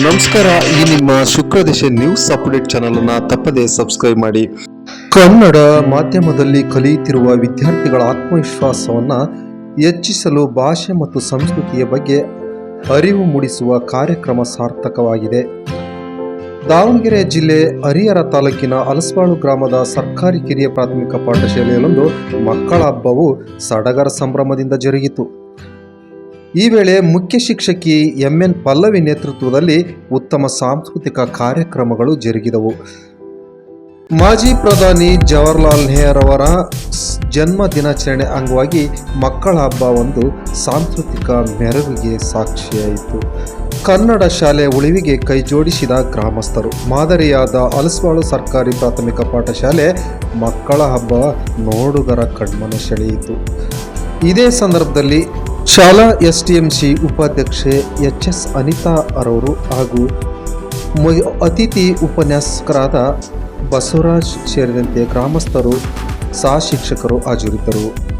ನಮಸ್ಕಾರ, ಈ ನಿಮ್ಮ ಶುಕ್ರದಿಶೆ ನ್ಯೂಸ್ ಅಪ್ಡೇಟ್ ಚಾನಲ್ ಅನ್ನ ತಪ್ಪದೇ ಸಬ್ಸ್ಕ್ರೈಬ್ ಮಾಡಿ. ಕನ್ನಡ ಮಾಧ್ಯಮದಲ್ಲಿ ಕಲಿಯುತ್ತಿರುವ ವಿದ್ಯಾರ್ಥಿಗಳ ಆತ್ಮವಿಶ್ವಾಸವನ್ನ ಹೆಚ್ಚಿಸಲು ಭಾಷೆ ಮತ್ತು ಸಂಸ್ಕೃತಿಯ ಬಗ್ಗೆ ಅರಿವು ಮೂಡಿಸುವ ಕಾರ್ಯಕ್ರಮ ಸಾರ್ಥಕವಾಗಿದೆ. ದಾವಣಗೆರೆ ಜಿಲ್ಲೆ ಹರಿಹರ ತಾಲೂಕಿನ ಅಲಸ್ಬಾಳು ಗ್ರಾಮದ ಸರ್ಕಾರಿ ಕಿರಿಯ ಪ್ರಾಥಮಿಕ ಪಾಠಶಾಲೆಯಲ್ಲೊಂದು ಮಕ್ಕಳ ಹಬ್ಬವು ಸಡಗರ ಸಂಭ್ರಮದಿಂದ ಜರುಗಿತು. ಈ ವೇಳೆ ಮುಖ್ಯ ಶಿಕ್ಷಕಿ ಎಂಎನ್ ಪಲ್ಲವಿ ನೇತೃತ್ವದಲ್ಲಿ ಉತ್ತಮ ಸಾಂಸ್ಕೃತಿಕ ಕಾರ್ಯಕ್ರಮಗಳು ಜರುಗಿದವು. ಮಾಜಿ ಪ್ರಧಾನಿ ಜವಾಹರ್ಲಾಲ್ ನೆಹರು ಅವರ ಸ್- ಜನ್ಮ ದಿನಾಚರಣೆ ಅಂಗವಾಗಿ ಮಕ್ಕಳ ಹಬ್ಬ ಒಂದು ಸಾಂಸ್ಕೃತಿಕ ಮೆರವಿಗೆ ಸಾಕ್ಷಿಯಾಯಿತು. ಕನ್ನಡ ಶಾಲೆ ಉಳಿವಿಗೆ ಕೈಜೋಡಿಸಿದ ಗ್ರಾಮಸ್ಥರು. ಮಾದರಿಯಾದ ಅಲಸ್ವಾಳು ಸರ್ಕಾರಿ ಪ್ರಾಥಮಿಕ ಪಾಠಶಾಲೆ ಮಕ್ಕಳ ಹಬ್ಬ ನೋಡುಗರ ಕಣ್ಮನ ಸೆಳೆಯಿತು. ಇದೇ ಸಂದರ್ಭದಲ್ಲಿ ಶಾಲಾ ಎಸ್ಟಿಎಂಸಿ ಉಪಾಧ್ಯಕ್ಷೆ ಎಚ್ ಎಸ್ ಅನಿತಾ ಅರವರು ಹಾಗೂ ಅತಿಥಿ ಉಪನ್ಯಾಸಕರಾದ ಬಸವರಾಜ್ ಸೇರಿದಂತೆ ಗ್ರಾಮಸ್ಥರು ಸಹ ಶಿಕ್ಷಕರು ಹಾಜರಿದ್ದರು.